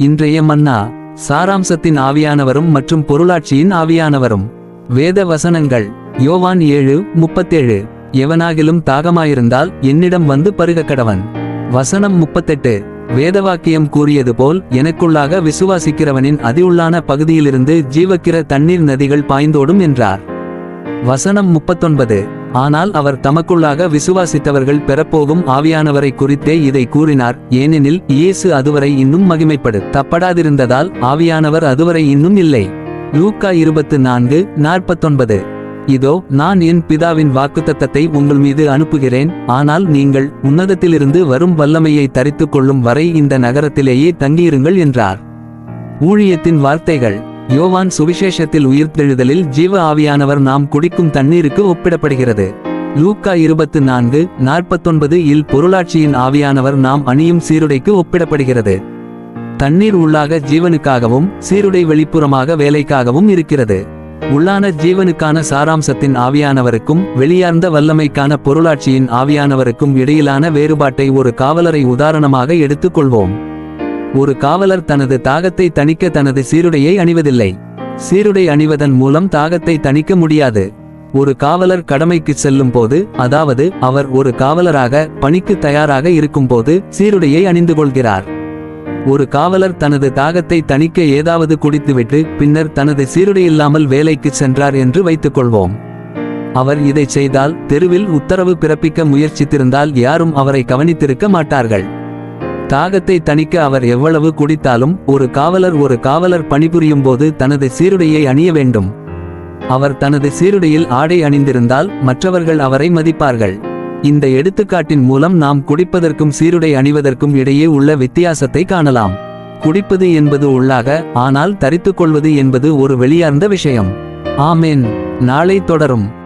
இன்றைய மன்னா சாராம்சத்தின் ஆவியானவரும் மற்றும் பொருளாட்சியின் ஆவியானவரும். வேத வசனங்கள் யோவான் ஏழு முப்பத்தேழு. எவனாகிலும் தாகமாயிருந்தால் என்னிடம் வந்து பருக கடவன் வசனம் முப்பத்தெட்டு. வேதவாக்கியம் கூறியது போல் எனக்குள்ளாக விசுவாசிக்கிறவனின் அதியுள்ளான பகுதியிலிருந்து ஜீவக்கிற தண்ணீர் நதிகள் பாய்ந்தோடும் என்றார். வசனம் முப்பத்தொன்பது. ஆனால் அவர் தமக்குள்ளாக விசுவாசித்தவர்கள் பெறப்போகும் ஆவியானவரை குறித்தே இதை கூறினார். ஏனெனில் இயேசு அதுவரை இன்னும் மகிமைப்படு தப்படாதிருந்ததால் ஆவியானவர் அதுவரை இன்னும் இல்லை. லூக்கா இருபத்து நான்கு நாற்பத்தொன்பது. இதோ நான் என் பிதாவின் வாக்குத்தத்தத்தை உங்கள் மீது அனுப்புகிறேன். ஆனால் நீங்கள் உன்னதத்திலிருந்து வரும் வல்லமையை தரித்துக் கொள்ளும் வரை இந்த நகரத்திலேயே தங்கியிருங்கள் என்றார். ஊழியத்தின் வார்த்தைகள். யோவான் சுவிசேஷத்தில் உயிர்த்தெழுதலில் ஜீவ ஆவியானவர் நாம் குடிக்கும் தண்ணீருக்கு ஒப்பிடப்படுகிறது. லூக்கா இருபத்து நான்கு நாற்பத்தொன்பது இல் பொருளாட்சியின் ஆவியானவர் நாம் அணியும் சீருடைக்கு ஒப்பிடப்படுகிறது. தண்ணீர் உள்ளாக ஜீவனுக்காகவும் சீருடை வெளிப்புறமாக வேலைக்காகவும் இருக்கிறது. உள்ளான ஜீவனுக்கான சாராம்சத்தின் ஆவியானவருக்கும் வெளியார்ந்த வல்லமைக்கான பொருளாட்சியின் ஆவியானவருக்கும் இடையிலான வேறுபாட்டை ஒரு காவலரை உதாரணமாக எடுத்துக்கொள்வோம். ஒரு காவலர் தனது தாகத்தை தணிக்க தனது சீருடையை அணிவதில்லை. சீருடை அணிவதன் மூலம் தாகத்தை தணிக்க முடியாது. ஒரு காவலர் கடமைக்கு செல்லும் போது அதாவது அவர் ஒரு காவலராக பணிக்கு தயாராக இருக்கும்போது சீருடையை அணிந்து கொள்கிறார். ஒரு காவலர் தனது தாகத்தை தணிக்க ஏதாவது குடித்துவிட்டு பின்னர் தனது சீருடை இல்லாமல் வேலைக்கு சென்றார் என்று வைத்துக்கொள்வோம். அவர் இதை செய்தால் தெருவில் உத்தரவு பிறப்பிக்க முயற்சித்திருந்தால் யாரும் அவரை கவனித்திருக்க மாட்டார்கள். தாகத்தை தணிக்க அவர் எவ்வளவு குடித்தாலும் ஒரு காவலர் ஒரு காவலர் பணிபுரியும் போது தனது சீருடையை அணிய வேண்டும். அவர் தனது சீருடையில் ஆடை அணிந்திருந்தால் மற்றவர்கள் அவரை மதிப்பார்கள். இந்த எடுத்துக்காட்டின் மூலம் நாம் குடிப்பதற்கும் சீருடை அணிவதற்கும் இடையே உள்ள வித்தியாசத்தை காணலாம். குடிப்பது என்பது உள்ளாக ஆனால் தரித்துக்கொள்வது என்பது ஒரு வெளியார்ந்த விஷயம். ஆமேன். நாளை தொடரும்.